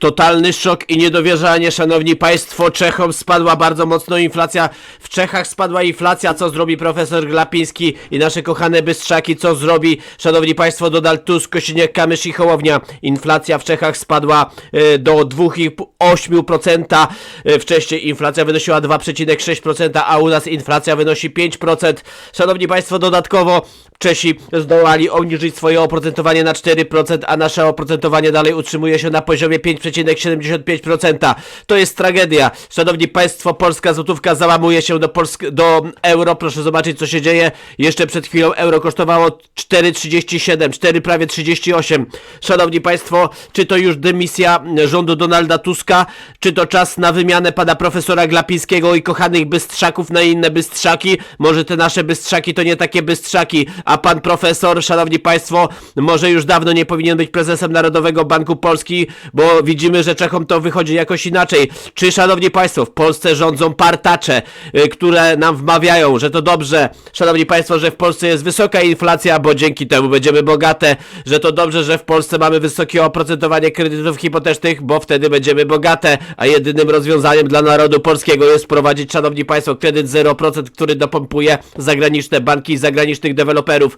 Totalny szok i niedowierzanie, szanowni państwo. Czechom spadła bardzo mocno inflacja. W Czechach spadła inflacja. Co zrobi profesor Glapiński i nasze kochane bystrzaki? Co zrobi, szanowni państwo, Donald Tusk, Kosiniak, Kamysz i Hołownia? Inflacja w Czechach spadła e, do 2,8%. E, Wcześniej inflacja wynosiła 2,6%, a u nas inflacja wynosi 5%. Szanowni państwo, dodatkowo Czesi zdołali obniżyć swoje oprocentowanie na 4%, a nasze oprocentowanie dalej utrzymuje się na poziomie 5,75%. To jest tragedia. Szanowni Państwo, polska złotówka załamuje się do, polsk- do euro. Proszę zobaczyć, co się dzieje. Jeszcze przed chwilą euro kosztowało 4,37, 4 prawie 38. Szanowni Państwo, czy to już dymisja rządu Donalda Tuska, czy to czas na wymianę pana profesora Glapińskiego i kochanych bystrzaków na inne bystrzaki? Może te nasze bystrzaki to nie takie bystrzaki, a pan profesor, szanowni państwo, może już dawno nie powinien być prezesem Narodowego Banku Polski, bo widzimy, że Czechom to wychodzi jakoś inaczej. Czy, szanowni państwo, w Polsce rządzą partacze, y, które nam wmawiają, że to dobrze, szanowni państwo, że w Polsce jest wysoka inflacja, bo dzięki temu będziemy bogate, że to dobrze, że w Polsce mamy wysokie oprocentowanie kredytów hipotecznych, bo wtedy będziemy bogate, a jedynym rozwiązaniem dla narodu polskiego jest wprowadzić, szanowni państwo, kredyt 0%, który dopompuje zagraniczne banki i zagranicznych deweloperów.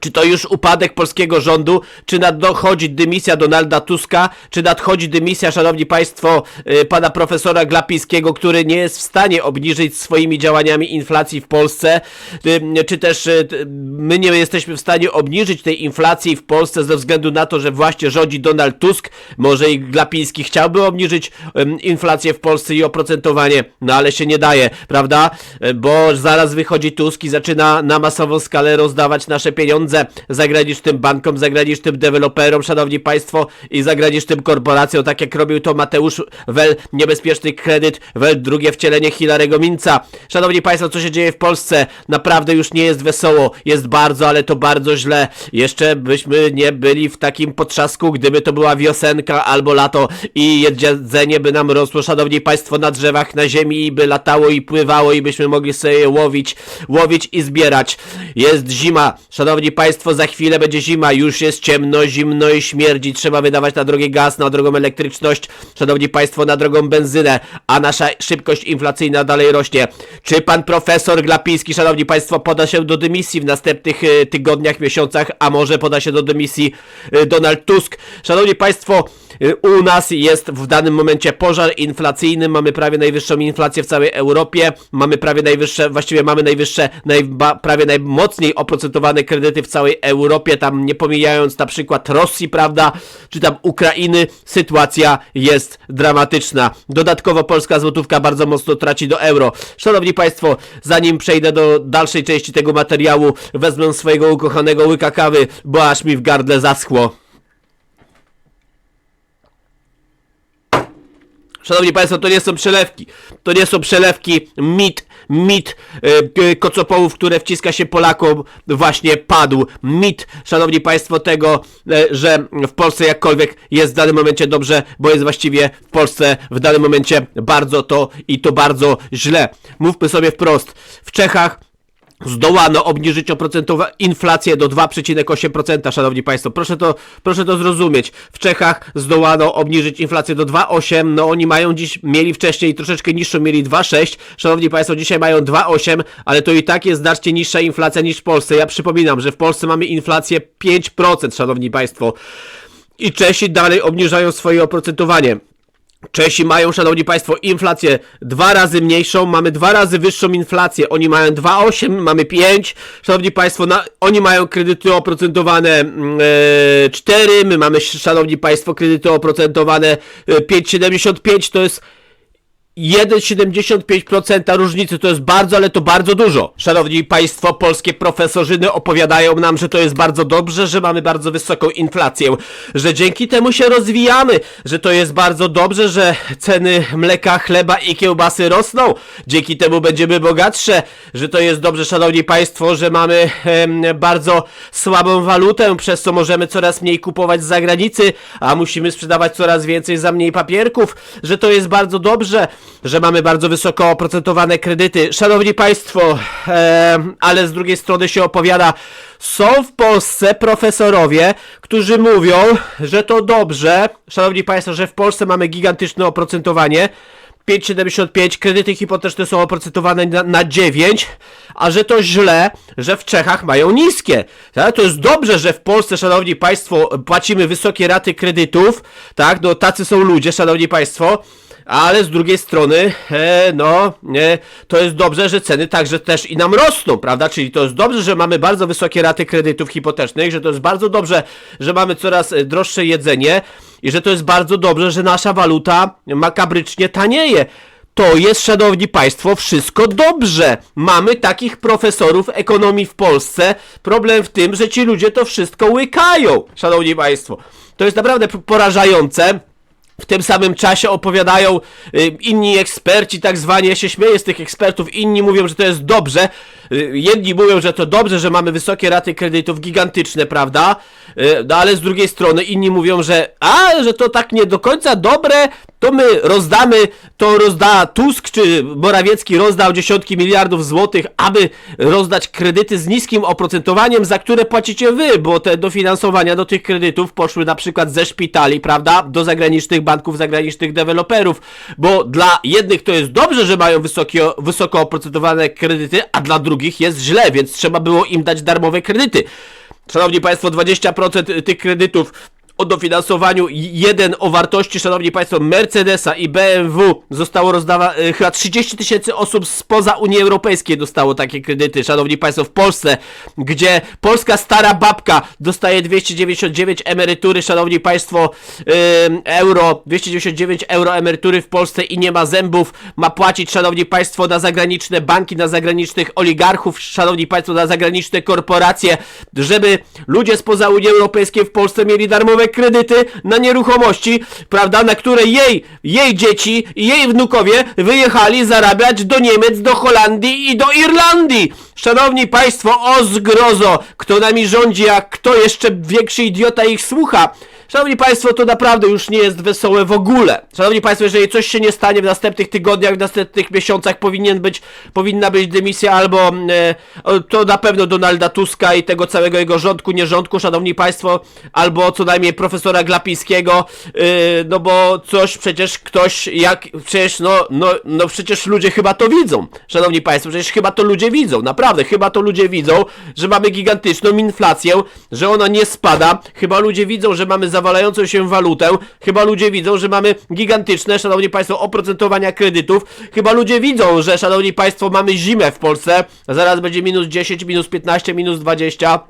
Czy to już upadek polskiego rządu? Czy nadchodzi dymisja Donalda Tuska? Czy nadchodzi dymisja, szanowni państwo, y, pana profesora Glapińskiego, który nie jest w stanie obniżyć swoimi działaniami inflacji w Polsce? Y, Czy też y, my nie jesteśmy w stanie obniżyć tej inflacji w Polsce ze względu na to, że właśnie rządzi Donald Tusk? Może i Glapiński chciałby obniżyć inflację w Polsce i oprocentowanie, no ale się nie daje, prawda? Bo zaraz wychodzi Tusk i zaczyna na masową skalę rozdawać nasze pieniądze zagranicznym bankom, zagranicznym deweloperom, szanowni państwo, i zagranicznym korporacjom, tak jak robił to Mateusz Wel, niebezpieczny kredyt, Wel, drugie wcielenie Hilarego Minca. Szanowni państwo, co się dzieje w Polsce? Naprawdę już nie jest wesoło, jest bardzo, ale to bardzo źle. Jeszcze byśmy nie byli w takim potrzasku, gdyby to była wiosenka albo lato i jedzenie by nam rosło, szanowni państwo, na drzewach, na ziemi i by latało i pływało i byśmy mogli sobie łowić, łowić i zbierać. Jest zima, szanowni państwo, za chwilę będzie zima, już jest ciemno, zimno i śmierdzi, trzeba wydawać na drogi gaz, na drogą elektryczność, szanowni państwo, na drogą benzynę, a nasza szybkość inflacyjna dalej rośnie. Czy pan profesor Glapiński, szanowni państwo, poda się do dymisji w następnych e, tygodniach, miesiącach, a może poda się do dymisji e, Donald Tusk? Szanowni państwo, u nas jest w danym momencie pożar inflacyjny, mamy prawie najwyższą inflację w całej Europie, mamy prawie najwyższe, właściwie mamy najwyższe, prawie najmocniej oprocentowane kredyty w całej Europie, tam nie pomijając na przykład Rosji, prawda, czy tam Ukrainy, sytuacja jest dramatyczna. Dodatkowo polska złotówka bardzo mocno traci do euro. Szanowni Państwo, zanim przejdę do dalszej części tego materiału, wezmę swojego ukochanego łyka kawy, bo aż mi w gardle zaschło. Szanowni Państwo, to nie są przelewki. To nie są przelewki. Mit, mit e, kocopołów, które wciska się Polakom, właśnie padł. Mit, Szanowni Państwo, tego, e, że w Polsce jakkolwiek jest w danym momencie dobrze, bo jest właściwie w Polsce w danym momencie bardzo to i to bardzo źle. Mówmy sobie wprost. W Czechach Zdołano obniżyć oprocentowa- inflację do 2,8%, szanowni państwo. Proszę to, proszę to zrozumieć. W Czechach zdołano obniżyć inflację do 2,8. No oni mają dziś, mieli wcześniej troszeczkę niższą, mieli 2,6. Szanowni państwo, dzisiaj mają 2,8, ale to i tak jest znacznie niższa inflacja niż w Polsce. Ja przypominam, że w Polsce mamy inflację 5%, szanowni państwo. I Czesi dalej obniżają swoje oprocentowanie. Czesi mają, szanowni państwo, inflację dwa razy mniejszą, mamy dwa razy wyższą inflację. Oni mają 2,8, mamy 5. Szanowni państwo, na, oni mają kredyty oprocentowane mm, e, 4, my mamy, szanowni państwo, kredyty oprocentowane e, 5,75, to jest 1,75% różnicy to jest bardzo, ale to bardzo dużo. Szanowni Państwo, polskie profesorzyny opowiadają nam, że to jest bardzo dobrze, że mamy bardzo wysoką inflację, że dzięki temu się rozwijamy, że to jest bardzo dobrze, że ceny mleka, chleba i kiełbasy rosną, dzięki temu będziemy bogatsze, że to jest dobrze, Szanowni Państwo, że mamy em, bardzo słabą walutę, przez co możemy coraz mniej kupować z zagranicy, a musimy sprzedawać coraz więcej za mniej papierków, że to jest bardzo dobrze, że mamy bardzo wysoko oprocentowane kredyty. Szanowni Państwo, e, ale z drugiej strony się opowiada, są w Polsce profesorowie, którzy mówią, że to dobrze, Szanowni Państwo, że w Polsce mamy gigantyczne oprocentowanie. 5,75, kredyty hipoteczne są oprocentowane na, na 9, a że to źle, że w Czechach mają niskie. Tak? To jest dobrze, że w Polsce, szanowni państwo, płacimy wysokie raty kredytów, tak, no tacy są ludzie, szanowni państwo, ale z drugiej strony, e, no, e, to jest dobrze, że ceny także też i nam rosną, prawda? Czyli to jest dobrze, że mamy bardzo wysokie raty kredytów hipotecznych, że to jest bardzo dobrze, że mamy coraz e, droższe jedzenie i że to jest bardzo dobrze, że nasza waluta makabrycznie tanieje. To jest, szanowni państwo, wszystko dobrze. Mamy takich profesorów ekonomii w Polsce. Problem w tym, że ci ludzie to wszystko łykają, szanowni państwo. To jest naprawdę porażające. W tym samym czasie opowiadają y, inni eksperci, tak zwani, ja się śmieję z tych ekspertów, inni mówią, że to jest dobrze, jedni mówią, że to dobrze, że mamy wysokie raty kredytów, gigantyczne, prawda? Y, no ale z drugiej strony inni mówią, że a, że to tak nie do końca dobre, to my rozdamy, to rozda Tusk czy Morawiecki rozdał dziesiątki miliardów złotych, aby rozdać kredyty z niskim oprocentowaniem, za które płacicie wy, bo te dofinansowania do tych kredytów poszły na przykład ze szpitali, prawda, do zagranicznych banków, zagranicznych deweloperów, bo dla jednych to jest dobrze, że mają wysokie, wysoko oprocentowane kredyty, a dla drugich jest źle, więc trzeba było im dać darmowe kredyty. Szanowni Państwo, 20% tych kredytów o dofinansowaniu jeden o wartości, szanowni państwo, Mercedesa i BMW zostało rozdawane, e, chyba 30 tysięcy osób spoza Unii Europejskiej dostało takie kredyty, szanowni państwo, w Polsce, gdzie polska stara babka dostaje 299 emerytury, szanowni państwo, euro, 299 euro emerytury w Polsce i nie ma zębów, ma płacić, szanowni państwo, na zagraniczne banki, na zagranicznych oligarchów, szanowni państwo, na zagraniczne korporacje, żeby ludzie spoza Unii Europejskiej w Polsce mieli darmowe kredyty na nieruchomości, prawda, na które jej, jej dzieci i jej wnukowie wyjechali zarabiać do Niemiec, do Holandii i do Irlandii. Szanowni Państwo, o zgrozo, kto nami rządzi, a kto jeszcze większy idiota ich słucha. Szanowni Państwo, to naprawdę już nie jest wesołe w ogóle. Szanowni Państwo, jeżeli coś się nie stanie w następnych tygodniach, w następnych miesiącach, powinien być, powinna być dymisja albo e, to na pewno Donalda Tuska i tego całego jego rządku, nie rządku, Szanowni Państwo, albo co najmniej profesora Glapińskiego, e, no bo coś przecież ktoś, jak, przecież no, no, no przecież ludzie chyba to widzą. Szanowni Państwo, przecież chyba to ludzie widzą, naprawdę, chyba to ludzie widzą, że mamy gigantyczną inflację, że ona nie spada, chyba ludzie widzą, że mamy zawalającą się walutę, chyba ludzie widzą, że mamy gigantyczne, szanowni państwo, oprocentowania kredytów, chyba ludzie widzą, że, szanowni państwo, mamy zimę w Polsce, zaraz będzie minus 10, minus 15, minus 20,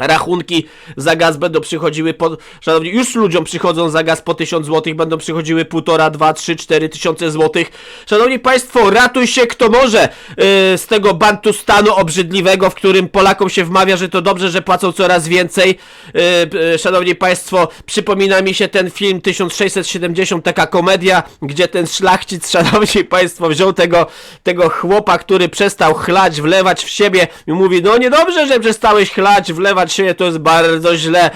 Rachunki za gaz będą przychodziły po, szanowni, już ludziom przychodzą za gaz po 1000 zł, będą przychodziły 1,5, 2, 3, 4 tysiące złotych. Szanowni Państwo, ratuj się kto może yy, z tego bantustanu obrzydliwego, w którym Polakom się wmawia, że to dobrze, że płacą coraz więcej. Yy, yy, szanowni Państwo, przypomina mi się ten film 1670, taka komedia, gdzie ten szlachcic, szanowni Państwo, wziął tego, tego chłopa, który przestał chlać, wlewać w siebie i mówi, no niedobrze, że przestałeś chlać, wlewać się, to jest bardzo źle.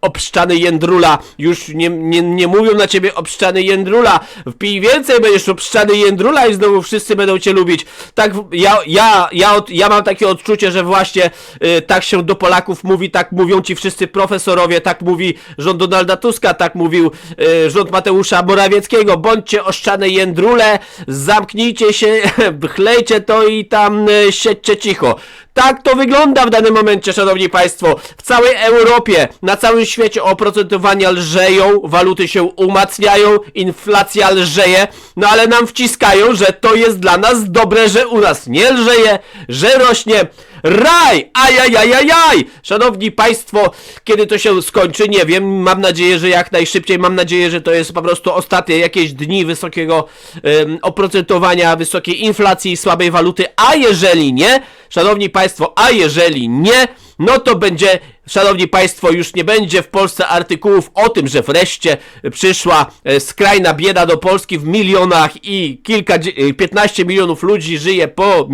Obszczany jędrula, już nie, nie, nie mówią na ciebie obszczany jędrula, wpij więcej, będziesz obszczany jędrula i znowu wszyscy będą cię lubić. Tak, ja, ja, ja, od, ja mam takie odczucie, że właśnie y, tak się do Polaków mówi, tak mówią ci wszyscy profesorowie, tak mówi rząd Donalda Tuska, tak mówił y, rząd Mateusza Morawieckiego, bądźcie oszczane jędrule, zamknijcie się, chlejcie to i tam y, siedźcie cicho. Tak to wygląda w danym momencie, szanowni państwo. W całej Europie, na całym świecie oprocentowania lżeją, waluty się umacniają, inflacja lżeje, no ale nam wciskają, że to jest dla nas dobre, że u nas nie lżeje, że rośnie. Raj! Ajajajajaj! Szanowni Państwo, kiedy to się skończy, nie wiem, mam nadzieję, że jak najszybciej, mam nadzieję, że to jest po prostu ostatnie jakieś dni wysokiego oprocentowania, wysokiej inflacji, słabej waluty, a jeżeli nie, Szanowni Państwo, a jeżeli nie, no to będzie, szanowni państwo, już nie będzie w Polsce artykułów o tym, że wreszcie przyszła e, skrajna bieda do Polski w milionach i kilka, dzie- e, 15 milionów ludzi żyje po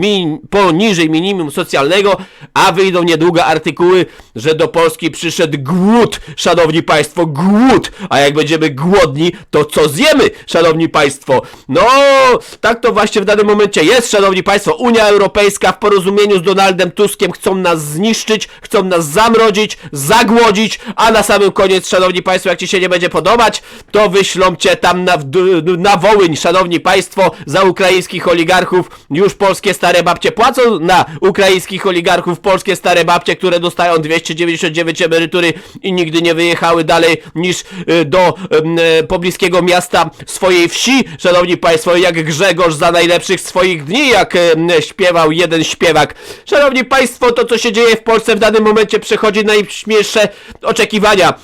poniżej minimum socjalnego, a wyjdą niedługo artykuły, że do Polski przyszedł głód, szanowni państwo, głód, a jak będziemy głodni, to co zjemy, szanowni państwo? No, tak to właśnie w danym momencie jest, szanowni państwo, Unia Europejska w porozumieniu z Donaldem Tuskiem chcą nas zniszczyć, chcą nas zagłodzić, a na samym koniec, szanowni państwo, jak ci się nie będzie podobać, to wyślą cię tam na, na Wołyń, szanowni państwo, za ukraińskich oligarchów. Już polskie stare babcie płacą na ukraińskich oligarchów, polskie stare babcie, które dostają 299 emerytury i nigdy nie wyjechały dalej niż y, do e, pobliskiego miasta swojej wsi, szanowni państwo, jak Grzegorz za najlepszych swoich dni, jak śpiewał jeden śpiewak. Szanowni państwo, to co się dzieje w Polsce w danym momencie przechodzi najśmielsze oczekiwania.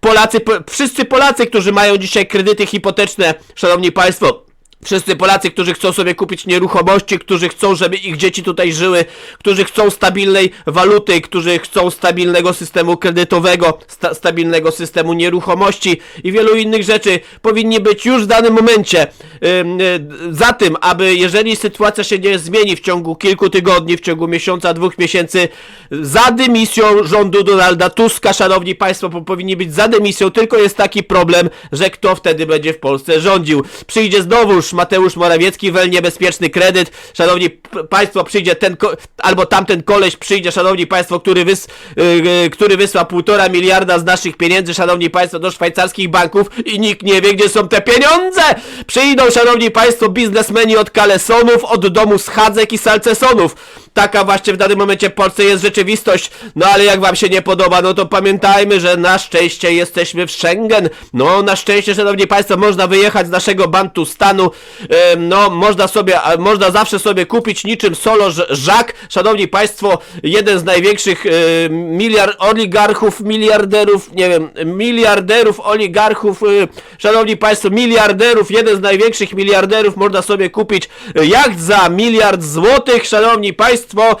Polacy, po, wszyscy Polacy, którzy mają dzisiaj kredyty hipoteczne, szanowni państwo, Wszyscy Polacy, którzy chcą sobie kupić nieruchomości, którzy chcą, żeby ich dzieci tutaj żyły, którzy chcą stabilnej waluty, którzy chcą stabilnego systemu kredytowego, sta stabilnego systemu nieruchomości i wielu innych rzeczy, powinni być już w danym momencie ym, y, za tym, aby jeżeli sytuacja się nie zmieni w ciągu kilku tygodni, w ciągu miesiąca, dwóch miesięcy, za dymisją rządu Donalda Tuska, szanowni państwo, powinni być za dymisją, tylko jest taki problem, że kto wtedy będzie w Polsce rządził. Przyjdzie znowuż Mateusz Morawiecki, wel niebezpieczny kredyt, szanowni państwo, przyjdzie ten, albo tamten koleś przyjdzie, szanowni państwo, który, wys, yy, który wysła półtora miliarda z naszych pieniędzy, szanowni państwo, do szwajcarskich banków i nikt nie wie, gdzie są te pieniądze! Przyjdą, szanowni państwo, biznesmeni od kalesonów, od domu schadzek i salcesonów. Taka właśnie w danym momencie w Polsce jest rzeczywistość. No ale jak wam się nie podoba, no to pamiętajmy, że na szczęście jesteśmy w Schengen. No na szczęście, szanowni państwo, można wyjechać z naszego Bantustanu. Em, no można sobie, można zawsze sobie kupić niczym solo Żak. Szanowni państwo, jeden z największych e, miliard, oligarchów, miliarderów, nie wiem, miliarderów, oligarchów, e, szanowni państwo, miliarderów, jeden z największych miliarderów można sobie kupić e, jacht za miliard złotych, szanowni państwo,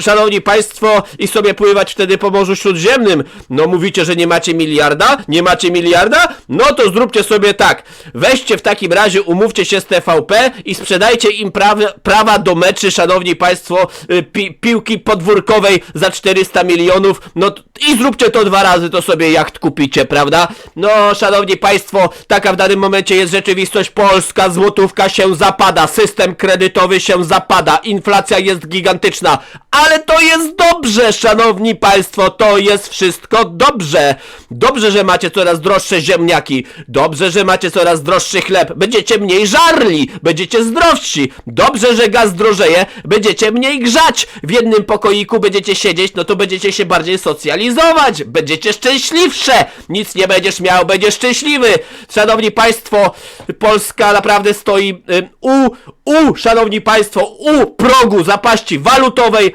szanowni państwo, i sobie pływać wtedy po Morzu Śródziemnym. No mówicie, że nie macie miliarda? Nie macie miliarda? No to zróbcie sobie tak. Weźcie w takim razie, umówcie się z TVP i sprzedajcie im prawa, prawa do meczy, szanowni państwo, y, pi, piłki podwórkowej za 400 milionów. No i zróbcie to dwa razy, to sobie jacht kupicie, prawda? No, szanowni państwo, taka w danym momencie jest rzeczywistość. Polska złotówka się zapada, system kredytowy się zapada, inflacja jest gigantyczna, ale to jest dobrze, szanowni państwo, to jest wszystko dobrze. Dobrze, że macie coraz droższe ziemniaki, dobrze, że macie coraz droższy chleb, będziecie mniej żarli, będziecie zdrowsi, dobrze, że gaz drożeje, będziecie mniej grzać, w jednym pokoiku będziecie siedzieć, no to będziecie się bardziej socjalizować, będziecie szczęśliwsze, nic nie będziesz miał, będziesz szczęśliwy. Szanowni państwo, Polska naprawdę stoi y, u, u, szanowni państwo, u progu zapaści walutowej,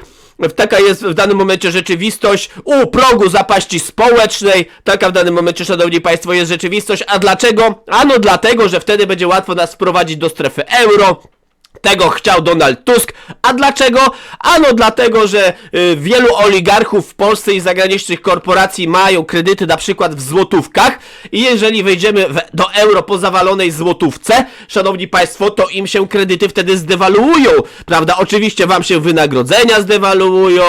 Taka jest w danym momencie rzeczywistość. U progu zapaści społecznej. Taka w danym momencie, szanowni państwo, jest rzeczywistość. A dlaczego? Ano dlatego, że wtedy będzie łatwo nas wprowadzić do strefy euro. Tego chciał Donald Tusk. A dlaczego? Ano dlatego, że y, wielu oligarchów w Polsce i zagranicznych korporacji mają kredyty na przykład w złotówkach i jeżeli wejdziemy w, do euro po zawalonej złotówce, szanowni państwo, to im się kredyty wtedy zdewaluują, prawda? Oczywiście wam się wynagrodzenia zdewaluują,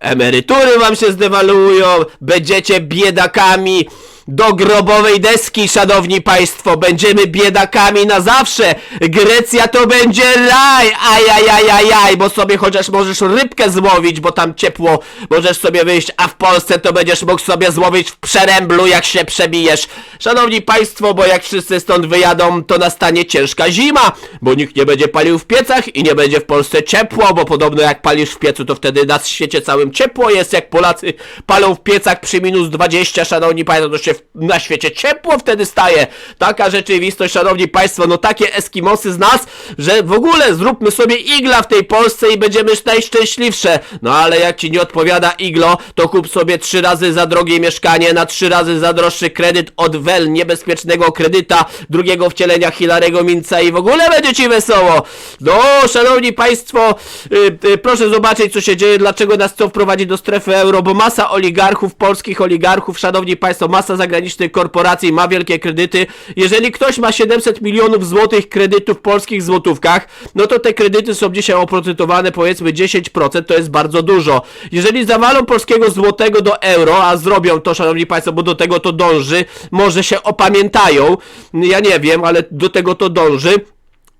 emerytury wam się zdewaluują, będziecie biedakami do grobowej deski, szanowni państwo, będziemy biedakami na zawsze. Grecja to będzie raj, ajajajajaj, bo sobie chociaż możesz rybkę złowić, bo tam ciepło, możesz sobie wyjść, a w Polsce to będziesz mógł sobie złowić w przeręblu, jak się przebijesz. Szanowni państwo, bo jak wszyscy stąd wyjadą, to nastanie ciężka zima, bo nikt nie będzie palił w piecach i nie będzie w Polsce ciepło, bo podobno jak palisz w piecu, to wtedy na świecie całym ciepło jest, jak Polacy palą w piecach przy minus 20, szanowni państwo, to się na świecie ciepło wtedy staje. Taka rzeczywistość, szanowni państwo, no takie eskimosy z nas, że w ogóle zróbmy sobie igla w tej Polsce i będziemy najszczęśliwsze. No ale jak ci nie odpowiada iglo, to kup sobie trzy razy za drogie mieszkanie, na trzy razy za droższy kredyt od WEL, niebezpiecznego kredyta, drugiego wcielenia Hilarego Minca i w ogóle będzie ci wesoło. No, szanowni państwo, y, y, proszę zobaczyć co się dzieje, dlaczego nas chcą wprowadzić do strefy euro, bo masa oligarchów, polskich oligarchów, szanowni państwo, masa zagranicznych korporacji ma wielkie kredyty. Jeżeli ktoś ma 700 milionów złotych kredytów w polskich złotówkach, no to te kredyty są dzisiaj oprocentowane powiedzmy 10%, to jest bardzo dużo. Jeżeli zawalą polskiego złotego do euro, a zrobią to, szanowni państwo, bo do tego to dąży, może się opamiętają, ja nie wiem, ale do tego to dąży.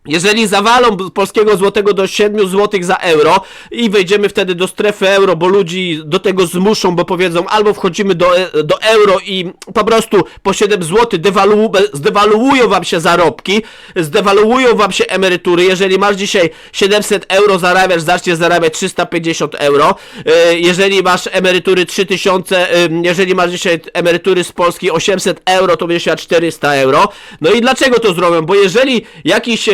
Jeżeli zawalą polskiego złotego do 7 złotych za euro i wejdziemy wtedy do strefy euro, bo ludzi do tego zmuszą, bo powiedzą albo wchodzimy do, e- do euro i po prostu po 7 zł dewalu, zdewaluują wam się zarobki, zdewaluują wam się emerytury. Jeżeli masz dzisiaj 700 euro zarabiasz, zaczniesz zarabiać 350 euro. E, Jeżeli masz emerytury 3000, e, jeżeli masz dzisiaj emerytury z Polski 800 euro, to będziesz miał 400 euro. No i dlaczego to zrobią? Bo jeżeli jakiś,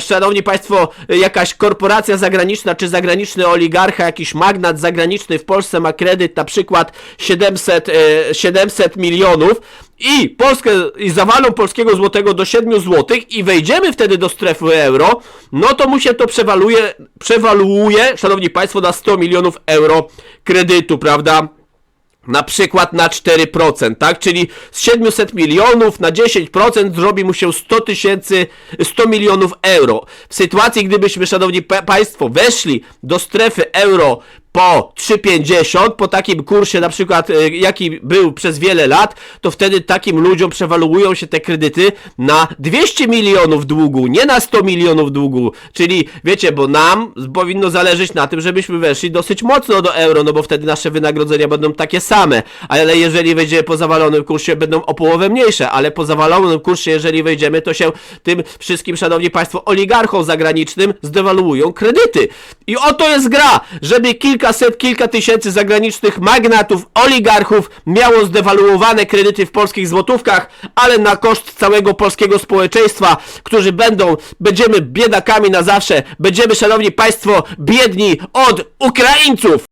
szanowni państwo, jakaś korporacja zagraniczna, czy zagraniczny oligarcha, jakiś magnat zagraniczny w Polsce ma kredyt na przykład 700, e, 700 milionów, i Polskę i zawalą polskiego złotego do 7 złotych i wejdziemy wtedy do strefy euro, no to mu się to przewaluje, przewaluuje, szanowni państwo, na 100 milionów euro kredytu, prawda? Na przykład na 4%, tak? Czyli z 700 milionów na 10% zrobi mu się 100 tysięcy, 100 milionów euro. W sytuacji, gdybyśmy, szanowni pa- państwo, weszli do strefy euro po 3,50, po takim kursie na przykład, y, jaki był przez wiele lat, to wtedy takim ludziom przewaluują się te kredyty na 200 milionów długu, nie na 100 milionów długu. Czyli wiecie, bo nam powinno zależeć na tym, żebyśmy weszli dosyć mocno do euro, no bo wtedy nasze wynagrodzenia będą takie same. Ale jeżeli wejdziemy po zawalonym kursie, będą o połowę mniejsze, ale po zawalonym kursie, jeżeli wejdziemy, to się tym wszystkim, szanowni państwo, oligarchom zagranicznym zdewaluują kredyty. I oto jest gra, żeby kilkaset, kilka tysięcy zagranicznych magnatów, oligarchów miało zdewaluowane kredyty w polskich złotówkach, ale na koszt całego polskiego społeczeństwa, którzy będą, będziemy biedakami na zawsze, będziemy, szanowni państwo, biedni od Ukraińców.